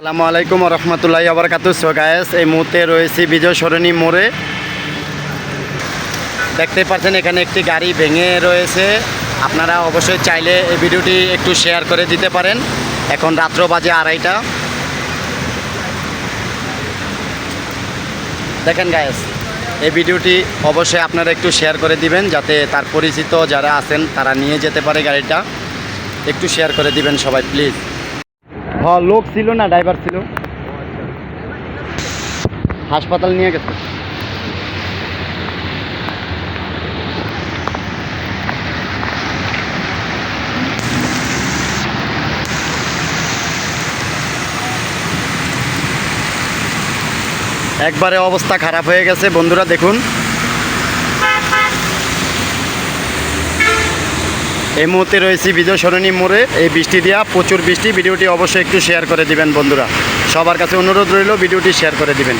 আসসালামু আলাইকুম রহমতুল্লাহ আবরকাত গায়েস এই মুহূর্তে রয়েছি বিজয় সরণী মোড়ে। দেখতে পাচ্ছেন এখানে একটি গাড়ি ভেঙে রয়েছে। আপনারা অবশ্যই চাইলে এই ভিডিওটি একটু শেয়ার করে দিতে পারেন। এখন রাত্র বাজে আড়াইটা। দেখেন গায়েস এই ভিডিওটি অবশ্যই আপনারা একটু শেয়ার করে দিবেন, যাতে তার পরিচিত যারা আছেন, তারা নিয়ে যেতে পারে গাড়িটা। একটু শেয়ার করে দিবেন সবাই প্লিজ হ্যাঁ লোক ছিল না ড্রাইভার ছিল। হাসপাতাল নিয়ে গেছে। একবারে অবস্থা খারাপ হয়ে গেছে বন্ধুরা দেখুন। এই মুহূর্তে রয়েছি বিজয় সরণী মোড়ে। এই বৃষ্টি দেওয়া প্রচুর বৃষ্টি। ভিডিওটি অবশ্যই একটু শেয়ার করে দিবেন বন্ধুরা। সবার কাছে অনুরোধ রইল ভিডিওটি শেয়ার করে দিবেন।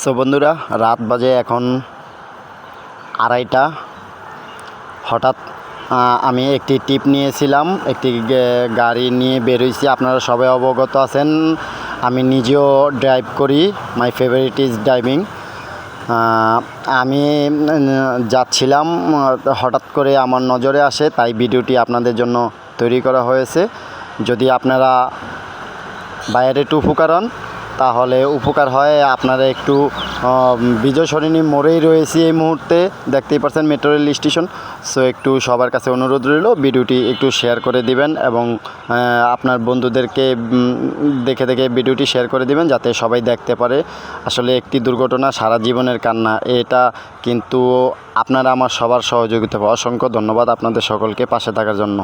সো বন্ধুরা, রাত বাজে এখন আড়াইটা। হঠাৎ আমি একটি টিপ নিয়েছিলাম। একটি গাড়ি নিয়ে বেরোইছি আপনারা সবাই অবগত আছেন। আমি নিজেও ড্রাইভ করি। মাই ফেভারিট ইজ ড্রাইভিং আমি যাচ্ছিলাম, হঠাৎ করে আমার নজরে আসে, তাই ভিডিওটি আপনাদের জন্য তৈরি করা হয়েছে। যদি আপনারা বাইরে উপকার হন তাহলে উপকার হয়। আপনারা একটু বিজয় সরণী মোড়েই রয়েছি এই মুহূর্তে। দেখতেই পাচ্ছেন মেট্রো রেল স্টেশন সো একটু সবার কাছে অনুরোধ রইল, ভিডিওটি একটু শেয়ার করে দিবেন এবং আপনার বন্ধুদেরকে দেখে দেখে ভিডিওটি শেয়ার করে দিবেন, যাতে সবাই দেখতে পারে। আসলে একটি দুর্ঘটনা, সারা জীবনের কান্না, এটা কিন্তু আপনারা আমার সবার সহযোগিতা অসংখ্য ধন্যবাদ আপনাদের সকলকে পাশে থাকার জন্য।